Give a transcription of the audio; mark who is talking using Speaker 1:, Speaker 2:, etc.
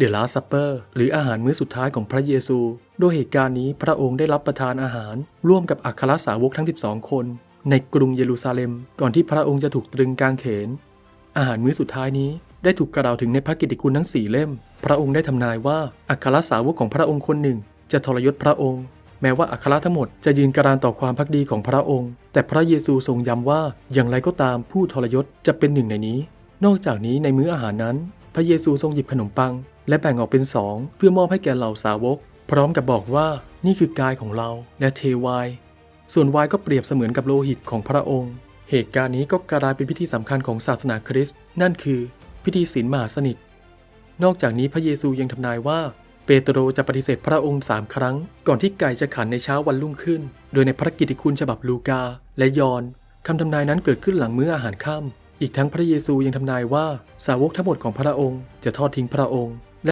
Speaker 1: The Last Supper หรืออาหารมื้อสุดท้ายของพระเยซู โดยเหตุการณ์นี้พระองค์ได้รับประทานอาหาร ร่วมกับอัครสาวกทั้ง 12 คน ในกรุงเยรูซาเล็ม ก่อนที่พระองค์จะถูกตรึงกางเขน อาหารมื้อสุดท้ายนี้ได้ถูกกล่าวถึงในพระกิตติคุณทั้งสี่เล่ม พระองค์ได้ทำนายว่าอัครสาวกของพระองค์คนหนึ่ง จะทรยศพระองค์ แม้ว่าอัครทั้งหมดจะยืนกรานต่อความพักดีของพระองค์ แต่พระเยซูทรงย้ำว่าอย่างไรก็ตามผู้ทรยศจะเป็นหนึ่งในนี้ นอกจากนี้ในมื้ออาหารนั้น พระเยซูทรงหยิบขนมปัง และแบ่งออกเป็นสองเพื่อมอบให้แก่เหล่าสาวก พร้อมกับบอกว่านี่คือกายของเราและเทวาย ส่วนวน์ก็เปรียบเสมือนกับโลหิตของพระองค์ เหตุการณ์นี้ก็กลายเป็นพิธีสำคัญของศาสนาคริสต์นั่นคือพิธีศีลมหาสนิท นอกจากนี้พระเยซูยังทำนายว่า เปโตรจะปฏิเสธพระองค์สามครั้ง ก่อนที่ไก่จะขันในเช้าวันรุ่งขึ้น โดยในพระกิตติคุณฉบับลูกา และยอนคำทำนายนั้นเกิดขึ้นหลังมื้ออาหารค่ำอีกทั้งพระเยซูยังทำนายว่าสาวกทั้งหมดของพระองค์จะทอดทิ้งพระองค์